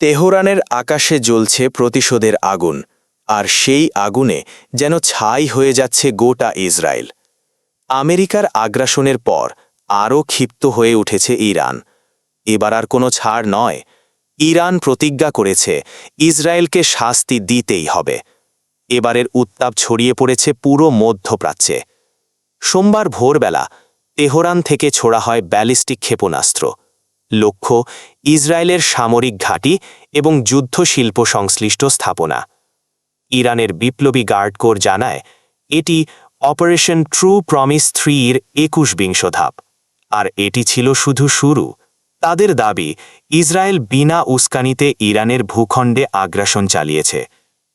তেহরানের আকাশে জ্বলছে প্রতিশোধের আগুন, আর সেই আগুনে যেন ছাই হয়ে যাচ্ছে গোটা ইসরায়েল। আমেরিকার আগ্রাসনের পর আরও ক্ষিপ্ত হয়ে উঠেছে ইরান। এবার আর কোনো ছাড় নয়। ইরান প্রতিজ্ঞা করেছে, ইসরায়েলকে শাস্তি দিতেই হবে। এবারের উত্তাপ ছড়িয়ে পড়েছে পুরো মধ্যপ্রাচ্যে। সোমবার ভোরবেলা তেহরান থেকে ছোড়া হয় ব্যালিস্টিক ক্ষেপণাস্ত্র। লক্ষ্য, ইসরায়েলের সামরিক ঘাঁটি এবং যুদ্ধশিল্প সংশ্লিষ্ট স্থাপনা। ইরানের বিপ্লবী গার্ড কোর জানায়, এটি অপারেশন ট্রু প্রমিস থ্রির একুশ বিংশ ধাপ। আর এটি ছিল শুধু শুরু। তাদের দাবি, ইসরায়েল বিনা উস্কানিতে ইরানের ভূখণ্ডে আগ্রাসন চালিয়েছে।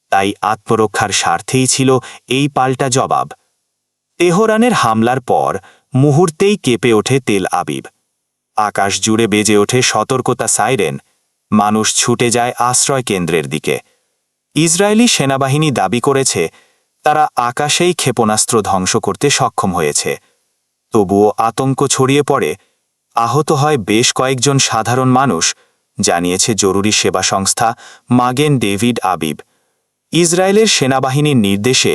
তাই আত্মরক্ষার স্বার্থেই ছিল এই পাল্টা জবাব। তেহরানের হামলার পর মুহূর্তেই কেঁপে ওঠে তেল আবিব। আকাশ জুড়ে বেজে ওঠে সতর্কতা সাইরেন। মানুষ ছুটে যায় আশ্রয় কেন্দ্রের দিকে। ইসরায়েলি সেনাবাহিনী দাবি করেছে, তারা আকাশেই ক্ষেপণাস্ত্র ধ্বংস করতে সক্ষম হয়েছে। তবুও আতঙ্ক ছড়িয়ে পড়ে, আহত হয় বেশ কয়েকজন সাধারণ মানুষ, জানিয়েছে জরুরি সেবা সংস্থা মাগেন ডেভিড আবিব। ইসরায়েলের সেনাবাহিনীর নির্দেশে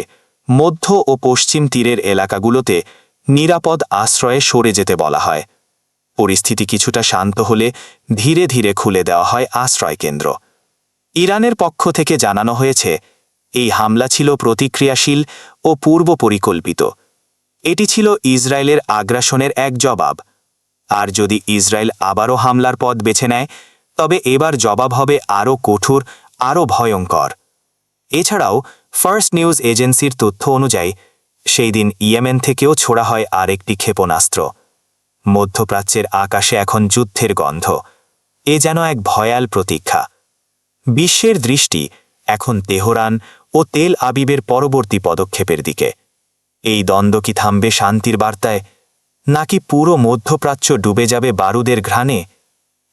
মধ্য ও পশ্চিম তীরের এলাকাগুলোতে নিরাপদ আশ্রয়ে সরে যেতে বলা হয়। পরিস্থিতি কিছুটা শান্ত হলে ধীরে ধীরে খুলে দেওয়া হয় আশ্রয় কেন্দ্র। ইরানের পক্ষ থেকে জানানো হয়েছে, এই হামলা ছিল প্রতিক্রিয়াশীল ও পূর্ব পরিকল্পিত। এটি ছিল ইসরায়েলের আগ্রাসনের এক জবাব। আর যদি ইসরায়েল আবারও হামলার পথ বেছে নেয়, তবে এবার জবাব হবে আরও কঠোর, আরও ভয়ঙ্কর। এছাড়াও, ফার্স্ট নিউজ এজেন্সির তথ্য অনুযায়ী, সেই দিন ইয়েমেন থেকেও ছোড়া হয় আরেকটি ক্ষেপণাস্ত্র। মধ্যপ্রাচ্যের আকাশে এখন যুদ্ধের গন্ধ। এ যেন এক ভয়াল প্রতীক্ষা। বিশ্বের দৃষ্টি এখন তেহরান ও তেল আবিবের পরবর্তী পদক্ষেপের দিকে। এই দ্বন্দ্ব কি থামবে শান্তির বার্তায়? নাকি পুরো মধ্যপ্রাচ্য ডুবে যাবে বারুদের ঘ্রাণে?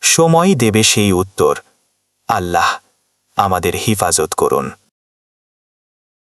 সময়ই দেবে সেই উত্তর। আল্লাহ আমাদের হিফাজত করুন।